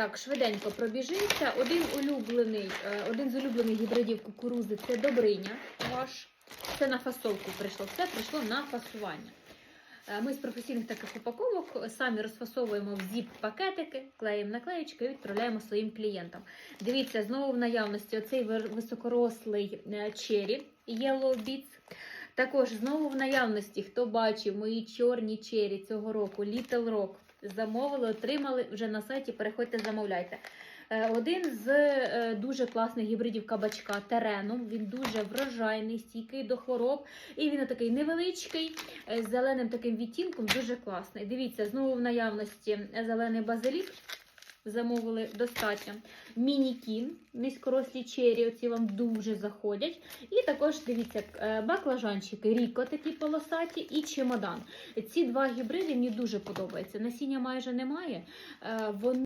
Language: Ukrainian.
Так, швиденько пробіжимося. Один е, один з улюблених гібридів кукурузи це Добриня ваш. Це на фасовку прийшло. Все прийшло на фасування. Е, Ми з професійних таких упаковок самі розфасовуємо в зіп-пакетики, клеїмо наклеєчки і відправляємо своїм клієнтам. Дивіться, знову в наявності оцей високорослий чері Yellow Beets. Також знову в наявності, хто бачив мої чорні чері цього року, Little Rock, замовили, отримали вже на сайті. Переходьте, замовляйте. Е, Один з е, дуже класних гібридів кабачка Терену. Він дуже врожайний, стійкий до хвороб. І він такий невеличкий, е, з зеленим таким відтінком, дуже класний. Дивіться, знову в наявності зелений базилік. Замовили достатньо. Мінікін, низькорослі чері, оці вам дуже заходять. І також дивіться, е, баклажанчики, ріко такі полосаті і чемодан. Ці два гібриди мені дуже подобаються. Насіння майже немає. Е, Вони